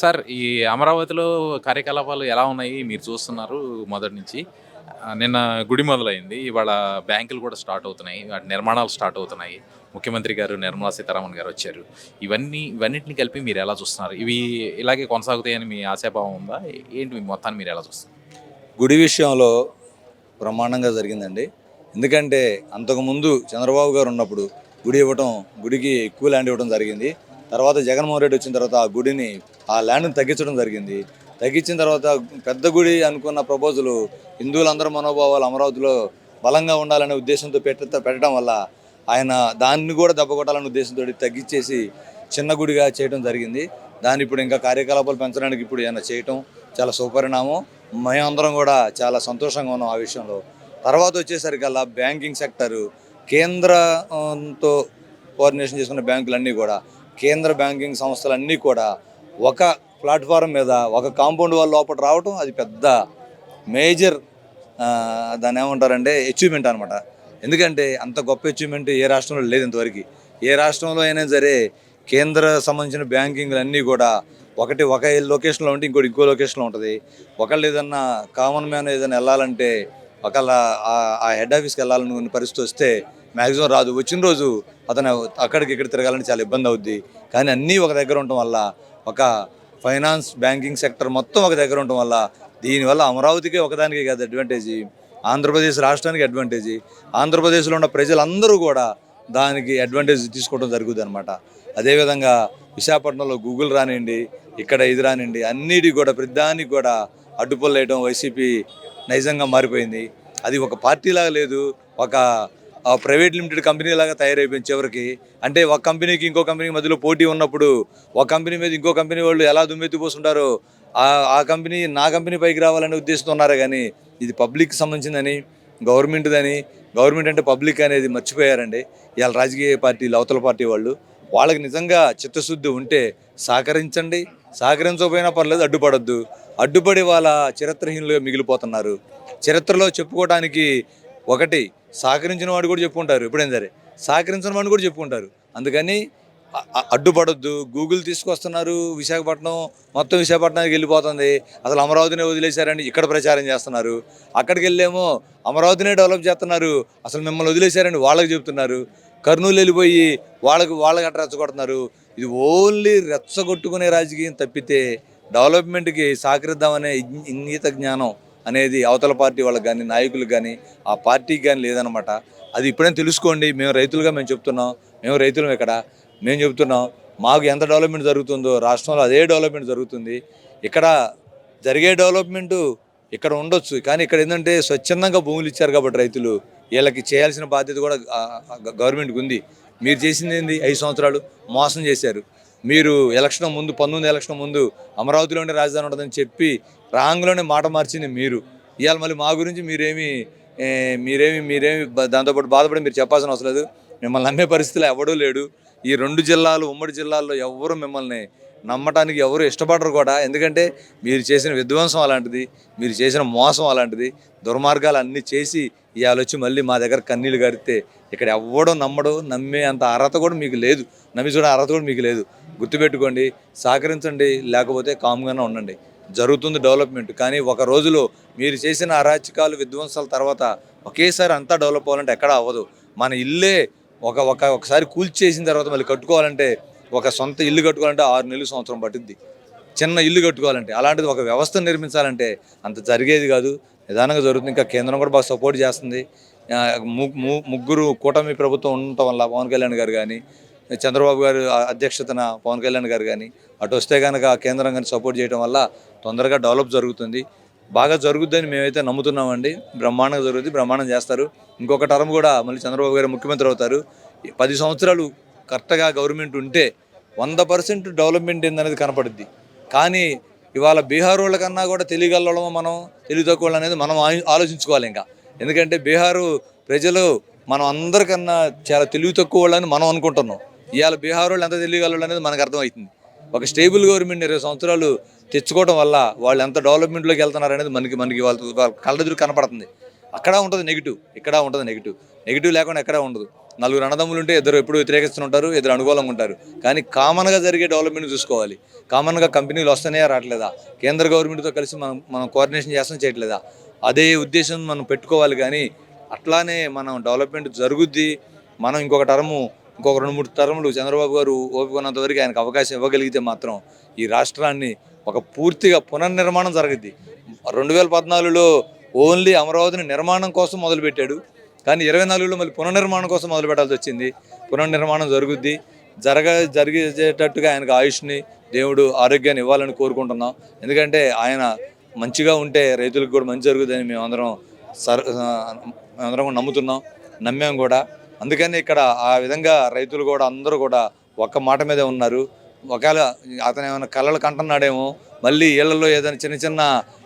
Sir ఈ అమరావతిలో కార్యకలాపాలు ఎలా ఉన్నాయి? మీరు చూస్తున్నారు మొదటి నుంచి. నిన్న గుడి మొదలైంది. ఇవాళ బ్యాంకులు కూడా స్టార్ట్ అవుతున్నాయి. వాటి నిర్మాణాలు స్టార్ట్ అవుతున్నాయి. ముఖ్యమంత్రి గారు నిర్మలా సీతారామన్ గారు వచ్చారు. ఇవన్నీ ఇవన్నిటిని కలిపి మీరు ఎలా చూస్తున్నారు? ఇవి ఇలాగే కొనసాగుతాయని మీ ఆశాభావం ఉందా? ఏంటి మీ మొత్తాన్ని మీరు ఎలా చూస్తారు గుడి విషయంలో బ్రహ్మాండంగా జరిగిందండి. ఎందుకంటే అంతకుముందు చంద్రబాబు గారు ఉన్నప్పుడు గుడి ఇవ్వటం గుడికి ఎక్కువ ల్యాండ్ ఇవ్వడం జరిగింది. తర్వాత జగన్మోహన్ రెడ్డి వచ్చిన తర్వాత ఆ గుడిని ఆ ల్యాండ్ని తగ్గించడం జరిగింది. తగ్గించిన తర్వాత పెద్ద గుడి అనుకున్న ప్రపోజలు హిందువులందరూ మనోభావాలు అమరావతిలో బలంగా ఉండాలనే ఉద్దేశంతో పెట్ట పెట్టడం వల్ల ఆయన దాన్ని కూడా దెబ్బకొట్టాలనే ఉద్దేశంతో తగ్గించేసి చిన్న గుడిగా చేయడం జరిగింది. దాన్ని ఇప్పుడు ఇంకా కార్యకలాపాలు పెంచడానికి ఇప్పుడు ఆయన చేయటం చాలా సుపరిణామం. మేమందరం కూడా చాలా సంతోషంగా ఉన్నాం ఆ విషయంలో. తర్వాత వచ్చేసరికల్లా బ్యాంకింగ్ సెక్టరు కేంద్రంతో కోఆర్డినేషన్ చేసుకున్న బ్యాంకులన్నీ కూడా కేంద్ర బ్యాంకింగ్ సంస్థలన్నీ కూడా ఒక ప్లాట్ఫారం మీద ఒక కాంపౌండ్ వాళ్ళ లోపల రావటం అది పెద్ద మేజర్ దాన్ని ఏమంటారంటే అచీవ్మెంట్ అనమాట ఎందుకంటే అంత గొప్ప అచీవ్మెంట్ ఏ రాష్ట్రంలో లేదు ఇంతవరకు. ఏ రాష్ట్రంలో అయినా సరే కేంద్ర సంబంధించిన బ్యాంకింగ్లు అన్నీ కూడా ఒకటి ఒక లొకేషన్లో ఉంటే ఇంకోటి ఇంకో లొకేషన్లో ఉంటుంది. ఒకళ్ళు ఏదన్నా కామన్ మ్యాన్ ఏదైనా వెళ్ళాలంటే ఒకళ్ళ ఆ- హెడ్ ఆఫీస్కి వెళ్ళాలనుకునే పరిస్థితి వస్తే మ్యాక్సిమం రాదు వచ్చిన రోజు అతను అక్కడికి ఇక్కడ తిరగాలని చాలా ఇబ్బంది అవుద్ది. కానీ అన్నీ ఒక దగ్గర ఉండటం వల్ల ఒక ఫైనాన్స్ బ్యాంకింగ్ సెక్టర్ మొత్తం ఒక దగ్గర ఉండటం వల్ల దీనివల్ల అమరావతికి ఒకదానికి కాదు అడ్వాంటేజీ ఆంధ్రప్రదేశ్ రాష్ట్రానికి అడ్వాంటేజ్ ఆంధ్రప్రదేశ్లో ఉన్న ప్రజలందరూ కూడా దానికి అడ్వాంటేజ్ తీసుకోవడం జరుగుతుంది అనమాట అదేవిధంగా విశాఖపట్నంలో గూగుల్ రానివ్వండి ఇక్కడ ఇది రానివ్వండి అన్నిటికి కూడా ప్రతిదానికి కూడా అడ్డుపల్లేయడం వైసీపీ నైజంగా మారిపోయింది. అది ఒక పార్టీలాగా లేదు ఒక ప్రైవేట్ లిమిటెడ్ కంపెనీ లాగా తయారైపోయింది చివరికి. అంటే ఒక కంపెనీకి ఇంకో కంపెనీకి మధ్యలో పోటీ ఉన్నప్పుడు ఒక కంపెనీ మీద ఇంకో కంపెనీ వాళ్ళు ఎలా దుమ్మెత్తిపోతుంటారో ఆ కంపెనీ నా కంపెనీ పైకి రావాలనే ఉద్దేశంతో ఉన్నారే కానీ ఇది పబ్లిక్ సంబంధించిందని గవర్నమెంట్దని గవర్నమెంట్ అంటే పబ్లిక్ అనేది మర్చిపోయారండి. ఇవాళ రాజకీయ పార్టీలు అవతల పార్టీ వాళ్ళు వాళ్ళకి నిజంగా చిత్తశుద్ధి ఉంటే సహకరించండి. సహకరించకపోయినా పర్లేదు అడ్డుపడద్దు. అడ్డుపడి వాళ్ళ చరిత్రహీనులుగా మిగిలిపోతున్నారు. చరిత్రలో చెప్పుకోవడానికి ఒకటి సహకరించిన వాడు కూడా చెప్పుకుంటారు. ఎప్పుడైనా సరే సహకరించిన వాడిని కూడా చెప్పుకుంటారు. అందుకని అడ్డుపడొద్దు. గూగుల్ తీసుకొస్తున్నారు విశాఖపట్నం మొత్తం విశాఖపట్నానికి వెళ్ళిపోతుంది. అసలు అమరావతినే వదిలేశారని ఇక్కడ ప్రచారం చేస్తున్నారు. అక్కడికి వెళ్ళేమో అమరావతినే డెవలప్ చేస్తున్నారు. అసలు మిమ్మల్ని వదిలేశారని వాళ్ళకి చెప్తున్నారు. కర్నూలు వెళ్ళిపోయి వాళ్ళకి వాళ్ళకి అట్ట రెచ్చగొడుతున్నారు ఇది ఓన్లీ రెచ్చగొట్టుకునే రాజకీయం తప్పితే డెవలప్మెంట్కి సహకరిద్దామనే ఇం- ఇంగిత జ్ఞానం అనేది అవతల పార్టీ వాళ్ళకి కానీ నాయకులు కానీ ఆ పార్టీకి కానీ లేదనమాట అది ఇప్పుడైనా తెలుసుకోండి మేము రైతులుగా మేము చెప్తున్నాం మేము రైతులం ఇక్కడ మేము చెప్తున్నాం మాకు ఎంత డెవలప్మెంట్ జరుగుతుందో రాష్ట్రంలో అదే డెవలప్మెంట్ జరుగుతుంది. ఇక్కడ జరిగే డెవలప్మెంట్ ఇక్కడ ఉండొచ్చు కానీ ఇక్కడ ఏంటంటే స్వచ్ఛందంగా భూములు ఇచ్చారు కాబట్టి రైతులు వీళ్ళకి చేయాల్సిన బాధ్యత కూడా గవర్నమెంట్కి ఉంది. మీరు చేసింది ఏంది? ఐదు సంవత్సరాలు మోసం చేశారు. మీరు ఎలక్షన్ ముందు పంతొమ్మిది ఎలక్షన్ ముందు అమరావతిలోనే రాజధాని ఉంటుందని చెప్పి రాంగ్లోనే మాట మార్చింది మీరు. ఇవాళ మళ్ళీ మా గురించి మీరేమి మీరేమి మీరేమి దాంతోపాటు బాధపడి మీరు చెప్పాల్సిన అవసరం లేదు. మిమ్మల్ని నమ్మే పరిస్థితులు ఎవడూ లేడు. ఈ రెండు జిల్లాలు ఉమ్మడి జిల్లాల్లో ఎవరు మిమ్మల్ని నమ్మటానికి ఎవరు ఇష్టపడరు కూడా. ఎందుకంటే మీరు చేసిన విధ్వంసం అలాంటిది మీరు చేసిన మోసం అలాంటిది దుర్మార్గాలు అన్నీ చేసి ఇవాళ వచ్చి మళ్ళీ మా దగ్గర కన్నీళ్ళు కడితే ఇక్కడ ఎవ్వడో నమ్మడు నమ్మే అంత అర్హత కూడా మీకు లేదు. నమ్మి చూడ అర్హత కూడా మీకు లేదు. గుర్తుపెట్టుకోండి సహకరించండి లేకపోతే కామ్గానే ఉండండి. జరుగుతుంది డెవలప్మెంట్. కానీ ఒక రోజులో మీరు చేసిన అరాచకాలు విధ్వంసాల తర్వాత ఒకేసారి అంతా డెవలప్ అవ్వాలంటే ఎక్కడ అవ్వదు. మన ఇల్లే ఒక ఒక ఒకసారి కూల్చేసిన తర్వాత మళ్ళీ కట్టుకోవాలంటే ఒక సొంత ఇల్లు కట్టుకోవాలంటే ఆరు నెలలు సంవత్సరం పట్టుద్ది. చిన్న ఇల్లు కట్టుకోవాలంటే అలాంటిది ఒక వ్యవస్థ నిర్మించాలంటే అంత జరిగేది కాదు. నిదానంగా జరుగుతుంది. ఇంకా కేంద్రం కూడా బాగా సపోర్ట్ చేస్తుంది. ము- ముగ్గురు కూటమి ప్రభుత్వం ఉండటం వల్ల పవన్ కళ్యాణ్ గారు కానీ చంద్రబాబు గారు అధ్యక్షతన పవన్ కళ్యాణ్ గారు కానీ అటు వస్తే కనుక కేంద్రం కానీ సపోర్ట్ చేయడం వల్ల తొందరగా డెవలప్ జరుగుతుంది. బాగా జరుగుద్దని మేమైతే నమ్ముతున్నామండి. బ్రహ్మాండంగా జరుగుతుంది బ్రహ్మాండం చేస్తారు. ఇంకొక టర్మ్ కూడా మళ్ళీ చంద్రబాబు గారు ముఖ్యమంత్రి అవుతారు. పది సంవత్సరాలు కరెక్ట్గా గవర్నమెంట్ ఉంటే వంద పర్సెంట్ డెవలప్మెంట్ ఏందనేది కనపడుద్ది. కానీ ఇవాళ బీహార్ వాళ్ళకన్నా కూడా తెలియగలవడం మనం తెలివి తక్కువ అనేది మనం ఆలోచించుకోవాలి ఇంకా. ఎందుకంటే బీహారు ప్రజలు మనం అందరికన్నా చాలా తెలివి తక్కువ వాళ్ళని మనం అనుకుంటున్నాం. ఇవాళ బీహార్ వాళ్ళు ఎంత తెలియగలరు అనేది మనకు అర్థమవుతుంది. ఒక స్టేబుల్ గవర్నమెంట్ ఇరవై సంవత్సరాలు తెచ్చుకోవడం వల్ల వాళ్ళు ఎంత డెవలప్మెంట్లోకి వెళ్తున్నారు అనేది మనకి మనకి వాళ్ళ కళ్ళ కళ్ళెదురు కనపడుతుంది. అక్కడ ఉంటుంది నెగిటివ్ ఇక్కడ ఉంటుంది నెగిటివ్. నెగిటివ్ లేకుండా ఎక్కడ ఉండదు. నలుగురు అన్నదమ్ములు ఉంటే ఇద్దరు ఎప్పుడు వ్యతిరేకిస్తుంటారు ఇద్దరు అనుకూలంగా ఉంటారు. కానీ కామన్గా జరిగే డెవలప్మెంట్ చూసుకోవాలి. కామన్గా కంపెనీలు వస్తున్నాయా రావట్లేదా? కేంద్ర గవర్నమెంట్తో కలిసి మనం మనం కోఆర్డినేషన్ చేస్తాం చేయట్లేదా? అదే ఉద్దేశం మనం పెట్టుకోవాలి కానీ అట్లానే మనం డెవలప్మెంట్ జరుగుద్ది. మనం ఇంకొక టర్ము ఇంకొక రెండు మూడు టర్ములు చంద్రబాబు గారు ఓపికొన్నంత వరకు ఆయనకు అవకాశం ఇవ్వగలిగితే మాత్రం ఈ రాష్ట్రాన్ని ఒక పూర్తిగా పునర్నిర్మాణం జరుగుద్ది. రెండు వేల పద్నాలుగులో ఓన్లీ అమరావతిని నిర్మాణం కోసం మొదలుపెట్టాడు. కానీ ఇరవై నాలుగులో మళ్ళీ పునర్నిర్మాణం కోసం మొదలు పెట్టాల్సి వచ్చింది. పునర్నిర్మాణం జరుగుద్ది. జరగ జరిగేటట్టుగా ఆయనకు ఆయుష్ని దేవుడు ఆరోగ్యాన్ని ఇవ్వాలని కోరుకుంటున్నాం. ఎందుకంటే ఆయన మంచిగా ఉంటే రైతులకు కూడా మంచి జరుగుతుందని మేమందరం సర్ అందరం కూడా నమ్ముతున్నాం నమ్మాం కూడా. అందుకని ఇక్కడ ఆ విధంగా రైతులు కూడా అందరూ కూడా ఒక్క మాట మీదే ఉన్నారు. ఒకవేళ అతను ఏమైనా కళలు కంటున్నాడేమో మళ్ళీ ఇళ్ళలో ఏదైనా చిన్న చిన్న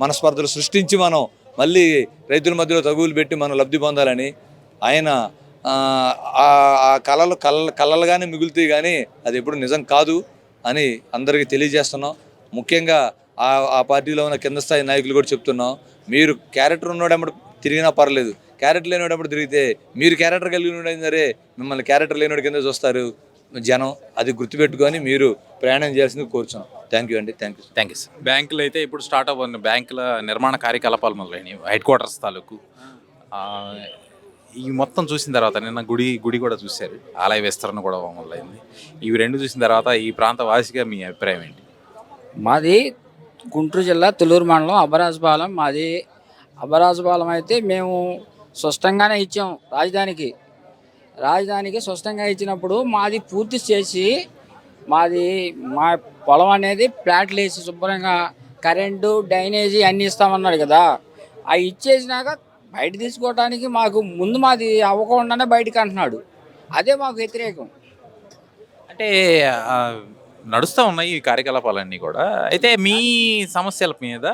మనస్పర్ధలు సృష్టించి మనం మళ్ళీ రైతుల మధ్యలో తగువులు పెట్టి మనం లబ్ధి పొందాలని ఆయన ఆ, ఆ కళలు కళ్ళ కళ్ళలుగానే మిగులుతాయి కానీ అది ఎప్పుడు నిజం కాదు అని అందరికీ తెలియజేస్తున్నాం. ముఖ్యంగా ఆ ఆ పార్టీలో ఉన్న కింద స్థాయి నాయకులు కూడా చెప్తున్నాం. మీరు క్యారెక్టర్ ఉన్నవాడెప్పుడు తిరిగినా పర్లేదు. క్యారెక్టర్ లేనివాడెప్పుడు తిరిగితే మీరు క్యారెక్టర్ కలిగి సరే మిమ్మల్ని క్యారెక్టర్ లేనివాడి కింద చూస్తారు. జనం అది గుర్తుపెట్టుకొని మీరు ప్రయాణం చేయాల్సింది కోరుచున్నాం. థ్యాంక్ యూ అండి. Thank you thank you sir బ్యాంకులు అయితే ఇప్పుడు స్టార్ట్ అవ్వని. బ్యాంకుల నిర్మాణ కార్యకలాపాలు మొదలైనవి. హెడ్ క్వార్టర్స్ తాలూకు. ఆ, ఈ మొత్తం చూసిన తర్వాత నిన్న గుడి గుడి కూడా చూశారు. ఆలయ విస్తరణ కూడా మొదలైంది. ఇవి రెండు చూసిన తర్వాత ఈ ప్రాంత వాసిగా మీ అభిప్రాయం ఏంటి? మాది గుంటూరు జిల్లా తులూరు మండలం అబరాజపాలెం. మాది అబరాజపాలెం అయితే మేము స్పష్టంగానే ఇచ్చాం రాజధానికి. రాజధానికి స్పష్టంగా ఇచ్చినప్పుడు మాది పూర్తి చేసి మాది మా పొలం అనేది ప్లాట్లు వేసి శుభ్రంగా కరెంటు డ్రైనేజీ అన్నీ ఇస్తామన్నాడు కదా. అవి ఇచ్చేసినాక బయట తీసుకోవడానికి మాకు ముందు మాది అవ్వకుండానే బయటకు అంటున్నాడు. అదే మాకు వ్యతిరేకం. అంటే నడుస్తూ ఉన్నాయి ఈ కార్యకలాపాలన్నీ కూడా. అయితే మీ సమస్యల మీద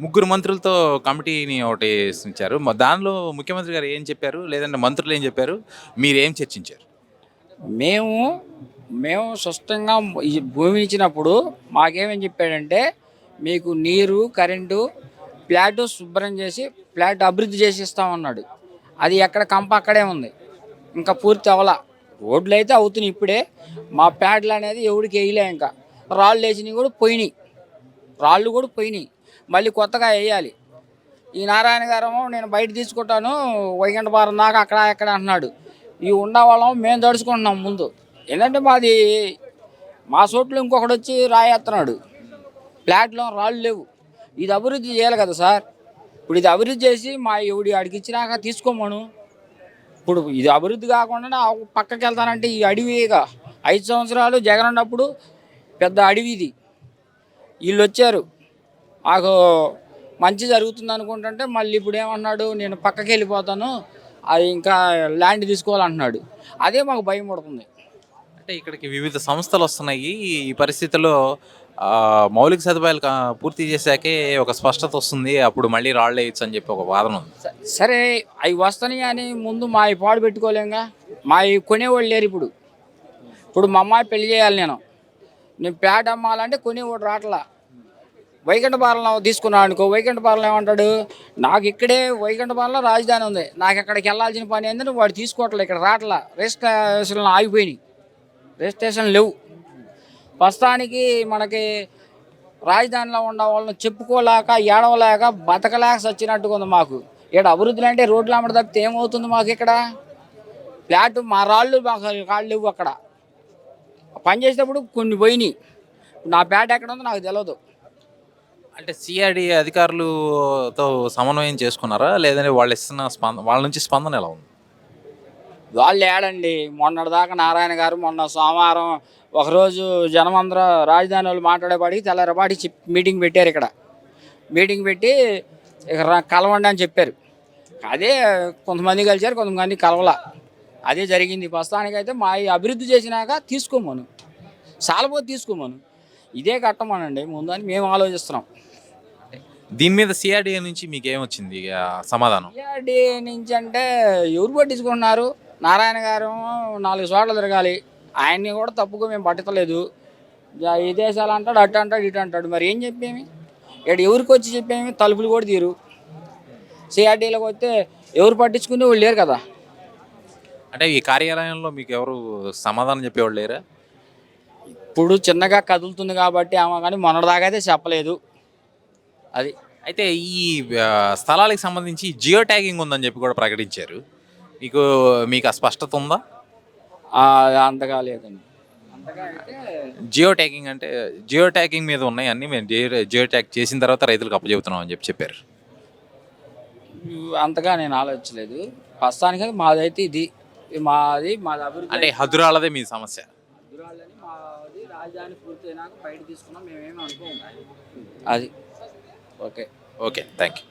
ముగ్గురు మంత్రులతో కమిటీని ఒకటి ఇచ్చారు దానిలో ముఖ్యమంత్రి గారు ఏం చెప్పారు? లేదంటే మంత్రులు ఏం చెప్పారు? మీరు ఏం చర్చించారు? మేము మేము స్పష్టంగా భూమి ఇచ్చినప్పుడు మాకేమని చెప్పాడంటే మీకు నీరు కరెంటు ఫ్లాట్ శుభ్రం చేసి ఫ్లాట్ అభివృద్ధి చేసి ఇస్తామన్నాడు అది ఎక్కడ కంప అక్కడే ఉంది. ఇంకా పూర్తి అవలా. రోడ్లు అయితే అవుతున్నాయి ఇప్పుడే. మా ప్యాడ్లు అనేది ఎవడికి వేయలే ఇంకా. రాళ్ళు వేసినవి కూడా పోయినాయి. రాళ్ళు కూడా పోయినాయి. మళ్ళీ కొత్తగా వేయాలి. ఈ నారాయణ గారేమో నేను బయట తీసుకుంటాను వైకుంఠపురం దాకా అక్కడ ఎక్కడ అంటున్నాడు. ఇవి ఉన్న వాళ్ళం మేము దడుచుకుంటున్నాం ముందు. ఏంటంటే మాది మా చోట్లో ఇంకొకడు వచ్చి రాయేస్తున్నాడు ఫ్లాట్లో రాళ్ళు లేవు. ఇది అభివృద్ధి చేయాలి కదా సార్. ఇప్పుడు ఇది అభివృద్ధి చేసి మా ఎవడి ఆడికి ఇచ్చినాక తీసుకోమను. ఇప్పుడు ఇది అభివృద్ధి కాకుండా పక్కకి వెళ్తానంటే ఈ అడవిగా ఐదు సంవత్సరాలు జగన్ ఉన్నప్పుడు పెద్ద అడవి ఇది. వీళ్ళు వచ్చారు. నాకు మంచి జరుగుతుంది అనుకుంటుంటే మళ్ళీ ఇప్పుడు ఏమన్నాడు నేను పక్కకి వెళ్ళిపోతాను అది ఇంకా ల్యాండ్ తీసుకోవాలంటున్నాడు. అదే మాకు భయం పడుతుంది. అంటే ఇక్కడికి వివిధ సంస్థలు వస్తున్నాయి. ఈ పరిస్థితుల్లో మౌలిక సదుపాయాలు పూర్తి చేశాకే ఒక స్పష్టత వస్తుంది అప్పుడు మళ్ళీ రాళ్ళు వేయచ్చు అని చెప్పి ఒక వాదన ఉంది. సరే అవి వస్తాయి కానీ ముందు మా పాడు పెట్టుకోలేంగా? మా కొనేవాళ్ళు లేరు ఇప్పుడు. ఇప్పుడు మా అమ్మాయి పెళ్ళి చేయాలి నేను. నేను ప్యాడ్ అమ్మాలంటే కొనేవాడు రావట్లా వైకుంఠపాలెం తీసుకున్నాను అనుకో వైకుంఠపాలెం ఏమంటాడు? నాకు ఇక్కడే వైకుంఠపాలెంలో రాజధాని ఉంది. నాకు ఎక్కడికి వెళ్ళాల్సిన పని ఏంటంటే వాడు తీసుకోవట్లే ఇక్కడ రాట్లా. రిజిస్ట్రేషన్లు ఆగిపోయినాయి. రిజిస్ట్రేషన్ లేవు. ప్రస్తుతానికి మనకి రాజధానిలో ఉన్న వాళ్ళని చెప్పుకోలేక ఏడవలేక బతకలేక సచ్చినట్టుగా ఉంది మాకు. ఇక్కడ అభివృద్ధులు అంటే రోడ్లు అమ్మడి తప్పితే ఏమవుతుంది మాకు ఇక్కడ? ఫ్లాట్ మా రాళ్ళు మాకు కాళ్ళు లేవు అక్కడ. పని చేసేటప్పుడు కొన్ని పోయినాయి. నా పేట ఎక్కడ ఉందో నాకు తెలియదు అంటే సిఆర్డి అధికారులతో సమన్వయం చేసుకున్నారా? లేదంటే వాళ్ళు ఇస్తున్న స్పందన వాళ్ళ నుంచి స్పందన ఎలా ఉంది? వాళ్ళు ఏడండి మొన్నటిదాకా నారాయణ గారు మొన్న సోమవారం ఒకరోజు జనమందరూ రాజధాని వాళ్ళు మాట్లాడేపాటికి తెల్లారపాటి మీటింగ్ పెట్టారు ఇక్కడ. మీటింగ్ పెట్టి కలవండి అని చెప్పారు. అదే కొంతమంది కలిసారు కొంతమంది కలవల. అదే జరిగింది. ప్రస్తుతానికైతే మా అభివృద్ధి చేసినాక తీసుకోమను. సాలపోతే తీసుకోమను. ఇదే కట్టమనండి ముందని మేము ఆలోచిస్తున్నాం. దీని మీద సిఆర్డి నుంచి మీకు ఏమొచ్చింది సమాధానం? సిఆర్డి నుంచి అంటే ఎవరు పట్టించుకుంటున్నారు? నారాయణ గారు నాలుగు చోట్ల తిరగాలి. ఆయన్ని కూడా తప్పుగా మేము పట్టలేదు ఈ దేశాలు అంటాడు అటు అంటాడు ఇటు అంటాడు. మరి ఏం చెప్పేమి? ఇక్కడ ఎవరికి వచ్చి చెప్పేమి? తలుపులు కూడా తీరు సిఆర్డీలోకి వస్తే ఎవరు పట్టించుకునే వాళ్ళు లేరు కదా. అంటే ఈ కార్యాలయంలో మీకు ఎవరు సమాధానం చెప్పేవాళ్ళు లేరా? ఇప్పుడు చిన్నగా కదులుతుంది కాబట్టి ఆమె కానీ మొన్నటిదాకా అయితే చెప్పలేదు. అది. అయితే ఈ స్థలాలకు సంబంధించి జియో ట్యాగింగ్ ఉందని చెప్పి కూడా ప్రకటించారు. మీకు మీకు ఆ స్పష్టత ఉందా? అంతగా లేదండి జియో ట్యాగింగ్ అంటే జియో ట్యాగింగ్ మీద ఉన్నాయి అన్ని మేము జియో జియో ట్యాగ్ చేసిన తర్వాత రైతులకు అప్పచెబుతున్నాం అని చెప్పి చెప్పారు. అంతగా నేను ఆలోచించలేదు. ప్రస్తుతానికి మాదైతే ఇది మాది మాది అభివృద్ధి అంటే హదురాలదే మీ సమస్య. మాది రాజధాని పూర్తయినాక బయట తీసుకున్నాం మేమేమి అనుకోము. అది. ఓకే. Okay thank you